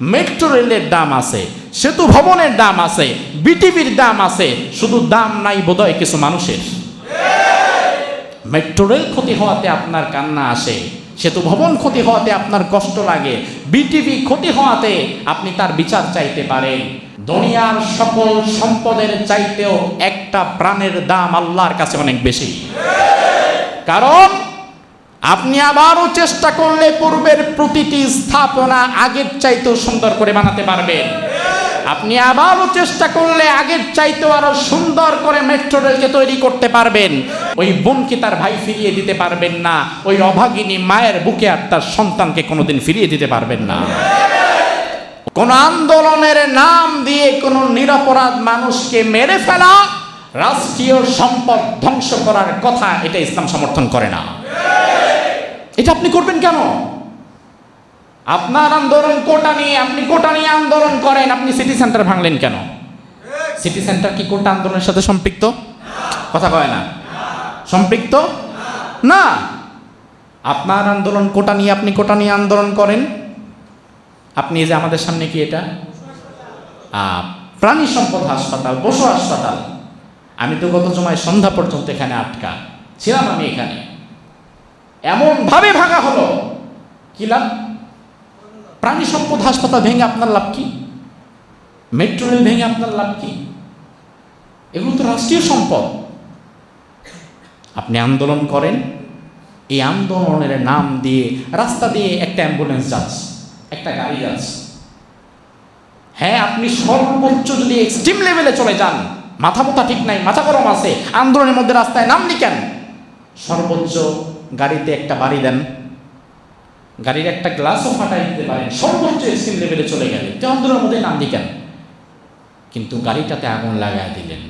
Metro রেলের দাম আছে, সেতু ভবনের দাম আছে, বিটিভির দাম আছে, শুধু দাম নাই বোধহয় কিছু মানুষের। মেট্রো রেল ক্ষতি হওয়াতে আপনার কান্না আসে, সেতু ভবন ক্ষতি হওয়াতে আপনার কষ্ট লাগে, বিটিভি ক্ষতি হওয়াতে আপনি তার বিচার চাইতে পারেন। দুনিয়ার সকল সম্পদের চাইতেও একটা প্রাণের দাম আল্লাহর কাছে অনেক বেশি। কারণ আপনি আবারও চেষ্টা করলে পূর্বের প্রতিটি স্থাপনা আগের চাইতেও সুন্দর করে বানাতে পারবেন। আপনি আবারও চেষ্টা করলে আগের চাইতেও আরও সুন্দর করে মেট্রো রেলকে তৈরি করতে পারবেন। ওই বোনকে তার ভাই ফিরিয়ে দিতে পারবেন না। ওই অভাগিনী মায়ের বুকে আর তার সন্তানকে কোনোদিন ফিরিয়ে দিতে পারবেন না। কোন আন্দোলনের নাম দিয়ে কোন নিরপরাধ মানুষকে মেরে ফেলা রাষ্ট্রীয় সম্পদ ধ্বংস করার কথা এটা ইসলাম সমর্থন করে না। এটা আপনি করবেন কেন? আপনার আন্দোলন কোটা নিয়ে, আপনি কোটা নিয়ে আন্দোলন করেন, আপনি সিটি সেন্টার ভাঙলেন কেন? সিটি সেন্টার কি কোটা আন্দোলনের সাথে সম্পৃক্ত? কথা কয় না। সম্পৃক্ত? না। আপনার আন্দোলন কোটা নিয়ে, আপনি কোটা নিয়ে আন্দোলন করেন। আপনি যে আমাদের সামনে কি এটা? প্রাণী সম্পদ হাসপাতাল, পশু হাসপাতাল। আমি তো গত জমায় সন্ধ্যা পর্যন্ত এখানে আটকা। ছিলাম আমি এখানে। এমন ভাবে ভাঙা হলো। কি লাভ? প্রাণী সম্পদ হাসপাতাল ভেঙে আপনার লাভ কি? মেট্রো রেল ভেঙে আপনার লাভ কি? এগুলো তো রাষ্ট্রীয় সম্পদ। আপনি আন্দোলন করেন, এই আন্দোলনের নাম দিয়ে, রাস্তা দিয়ে একটা অ্যাম্বুলেন্স যাচ্ছে, একটা গাড়ি যাচ্ছে। হ্যাঁ আপনি সর্বোচ্চ যদি এক্সট্রিম লেভেলে চলে যান, মাথা মোথা ঠিক নাই, মাথা গরম আছে, আন্দোলনের মধ্যে রাস্তায় নামলি কেন? সর্বোচ্চ গাড়িতে একটা বাড়ি দেন, গাড়ির একটা গ্লাসও ফাটাই দিতে পারেন, সর্বোচ্চ এক্সট্রিম লেভেলে চলে গেলে। আন্দোলনের মধ্যে নামলি কেন? কিন্তু গাড়িটাতে আগুন লাগায় দিলেন,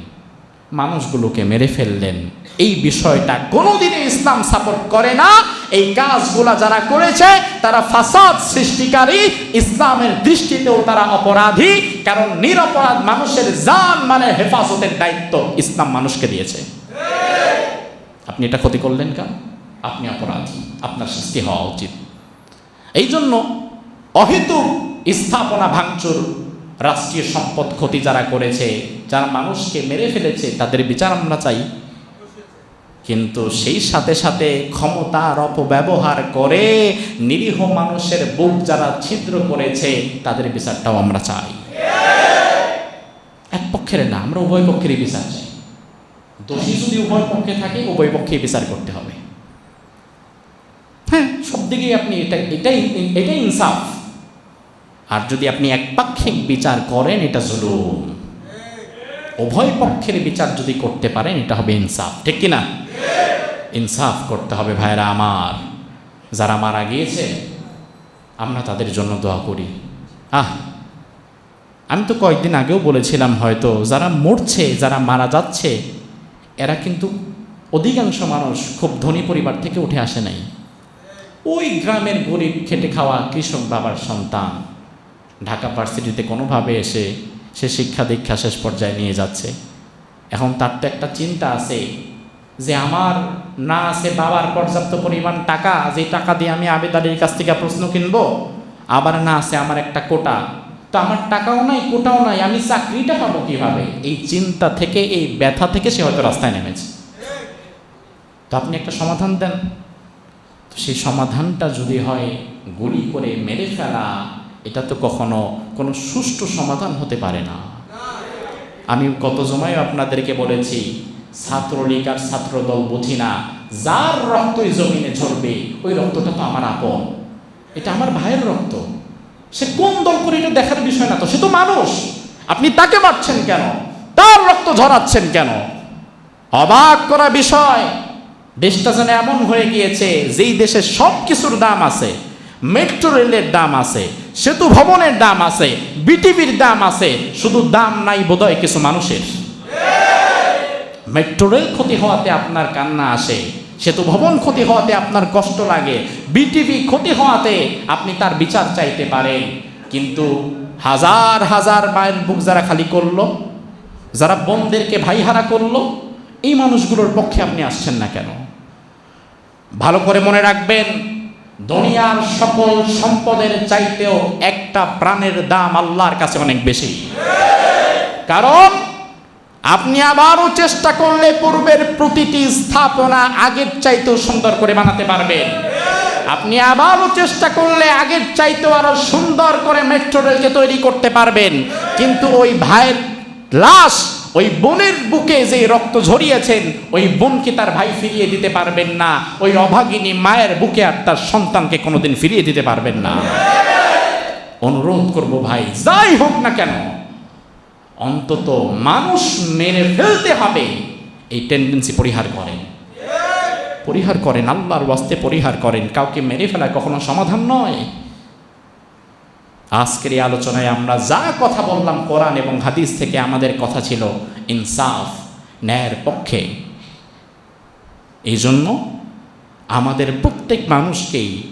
মানুষগুলোকে মেরে ফেললেন। এই বিষয়টা কোনোদিনই ইসলাম সাপোর্ট করে না। এই কাজগুলা যারা করেছে, তারা ফাসাদ সৃষ্টিকারী, ইসলামের দৃষ্টিতেও তারা অপরাধী। কারণ নিরপরাধ মানুষের জান মানে হেফাজতের দায়িত্ব ইসলাম মানুষকে দিয়েছে। আপনি এটা ক্ষতি করলেন কেন? আপনি অপরাধী, আপনার শাস্তি হওয়া উচিত। এই জন্য অহেতুক স্থাপনা ভাঙচুর, রাষ্ট্রীয় সম্পদ ক্ষতি যারা করেছে, যারা মানুষকে মেরে ফেলেছে, তাদের বিচার আমরা চাই। কিন্তু সেই সাথে সাথে ক্ষমতার অপব্যবহার করে নিরীহ মানুষের বুক যারা ছিদ্র করেছে, তাদের বিচারটাও আমরা চাই। এক পক্ষের না, আমরা উভয় পক্ষেরই বিচার চাই। দোষী যদি উভয় পক্ষে থাকে, উভয় পক্ষে বিচার করতে হবে। হ্যাঁ সব দিকেই আপনি এটা, এটাই এটাই ইনসাফ। আর যদি আপনি একপাক্ষিক বিচার করেন, এটা জুলুম। উভয় পক্ষের বিচার যদি করতে পারেন, এটা হবে ইনসাফ। ঠিক কি না ইনসাফ করতে হবে ভাইরা আমার। যারা মারা গিয়েছে, আমরা তাদের জন্য দোয়া করি। আহ, আমি তো কয়েকদিন আগেও বলেছিলাম হয়তো, যারা মরছে, যারা মারা যাচ্ছে, এরা কিন্তু অধিকাংশ মানুষ খুব ধনী পরিবার থেকে উঠে আসে নাই। ওই গ্রামের গরিব খেটে খাওয়া কৃষক বাবার সন্তান। ঢাকা ভার্সিটিতে কোনোভাবে এসে সে শিক্ষা দীক্ষা শেষ পর্যায়ে নিয়ে যাচ্ছে। এখন তার তো একটা চিন্তা আছে যে আমার না আছে বাবার পর্যাপ্ত পরিমাণ টাকা, যে টাকা দিয়ে আমি আবেদারির কাছ থেকে প্রশ্ন কিনবো, আবার না আছে আমার একটা কোটা। তো আমার টাকাও নাই, কোটাও নাই, আমি চাকরিটা পাবো কীভাবে? এই চিন্তা থেকে, এই ব্যথা থেকে সে হয়তো রাস্তায় নেমেছে। তো আপনি একটা সমাধান দেন। তো সেই সমাধানটা যদি হয়, গুলি করে মেরে ফেলা, এটা তো কখনো কোনো সুষ্ঠু সমাধান হতে পারে না। আমি কত জমায় আপনাদেরকে বলেছি, ছাত্রলীগ আর ছাত্রদল বুঝি না, যার রক্তই জমিনে ঝরবে, ওই রক্তটা তো আমার আপন। এটা আমার ভাইয়ের রক্ত। সে কোন দল করে এটা দেখার বিষয় না তো? সে তো মানুষ। আপনি তাকে মারছেন কেন? তার রক্ত ঝরাচ্ছেন কেন? অবাক করা বিষয়। যেন এমন হয়ে গিয়েছে, যেই দেশে সব কিছুর দাম আছে, মেট্রো রেলের দাম আছে, সেতু ভবনের দাম আছে, বিটিভির দাম আছে, শুধু দাম নাই বোধহয় কিছু মানুষের। মেট্রো রেল ক্ষতি হওয়াতে আপনার কান্না আসে, সেতু ভবন ক্ষতি হওয়াতে আপনার কষ্ট লাগে, বিটিভি ক্ষতি হওয়াতে আপনি তার বিচার চাইতে পারেন। কিন্তু হাজার হাজার মায়ের বুক যারা খালি করল, যারা বোনদেরকে ভাইহারা করল, এই মানুষগুলোর পক্ষে আপনি আসছেন না কেন? ভালো করে মনে রাখবেন, দুনিয়ার সকল সম্পদের চাইতেও একটা প্রাণের দাম আল্লাহর কাছে অনেক বেশি। কারণ আপনি আবারও চেষ্টা করলে পূর্বের প্রতিটি স্থাপনা আগের চাইতেও সুন্দর করে বানাতে পারবেন। আপনি আবারও চেষ্টা করলে আগের চাইতেও আরও সুন্দর করে মেট্রো রেলকে তৈরি করতে পারবেন। কিন্তু ওই ভাইয়ের লাশ ওই বোনের বুকে যে রক্ত ঝরিয়েছেন, ওই বোনকে তার ভাই ফিরিয়ে দিতে পারবেন না। ওই অভাগিনী মায়ের বুকে আর তার সন্তানকে কোনোদিন ফিরিয়ে দিতে পারবেন না। অনুরোধ করব ভাই, যাই হোক না কেন, অন্তত মানুষ মেরে ফেলতে হবে, এই টেন্ডেন্সি পরিহার করেন। পরিহার করেন, আল্লাহর ওয়াস্তে পরিহার করেন। কাউকে মেরে ফেলা কখনো সমাধান নয়। আজকের এই আলোচনায় আমরা যা কথা বললাম কোরআন এবং হাদিস থেকে আমাদের কথা ছিল ইনসাফ, ন্যায়ের পক্ষে। এই জন্য আমাদের প্রত্যেক মানুষকেই,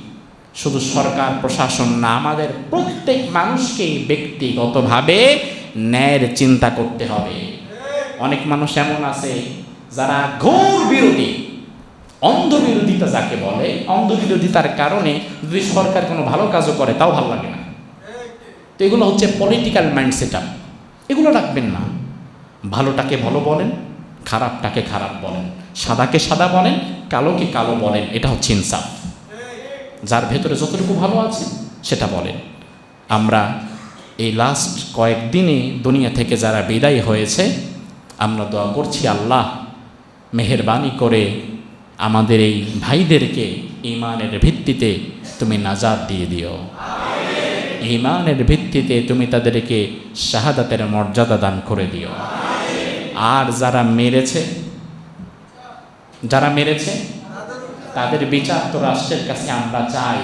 শুধু সরকার, প্রশাসন না, আমাদের প্রত্যেক মানুষকেই ব্যক্তিগতভাবে ন্যায়ের চিন্তা করতে হবে। অনেক মানুষ এমন আছে যারা ঘোর বিরোধী, অন্ধ বিরোধিতা যাকে বলে, অন্ধ বিরোধিতার কারণে যদি সরকার কোনো ভালো কাজও করে, তাও ভালো লাগে না। তো এগুলো হচ্ছে পলিটিক্যাল মাইন্ড সেট এগুলো রাখবেন না। ভালোটাকে ভালো বলেন, খারাপটাকে খারাপ বলেন, সাদাকে সাদা বলেন, কালোকে কালো বলেন, এটা হচ্ছে ইনসাফ যার ভেতরে যতটুকু ভালো আছে, সেটা বলেন। আমরা এই লাস্ট কয়েকদিনে দুনিয়া থেকে যারা বিদায় হয়েছে, আমরা দোয়া করছি আল্লাহ, মেহরবানি করে আমাদের এই ভাইদেরকে ইমানের ভিত্তিতে তুমি নাজাদ দিয়ে দিও। ইমানের ভিত্তিতে তুমি তাদেরকে শাহাদাতের মর্যাদা দান করে দিও। আর যারা মেরেছে যারা মেরেছে, তাদের বিচার তো রাষ্ট্রের কাছে আমরা চাই।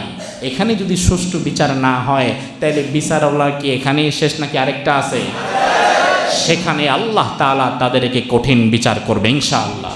এখানে যদি সুষ্ঠু বিচার না হয়, তাহলে বিচারওয়ালা কি এখানেই শেষ নাকি আরেকটা আছে? সেখানে আল্লাহ তাআলা তাদেরকে কঠিন বিচার করবে, ইনশাআল্লাহ।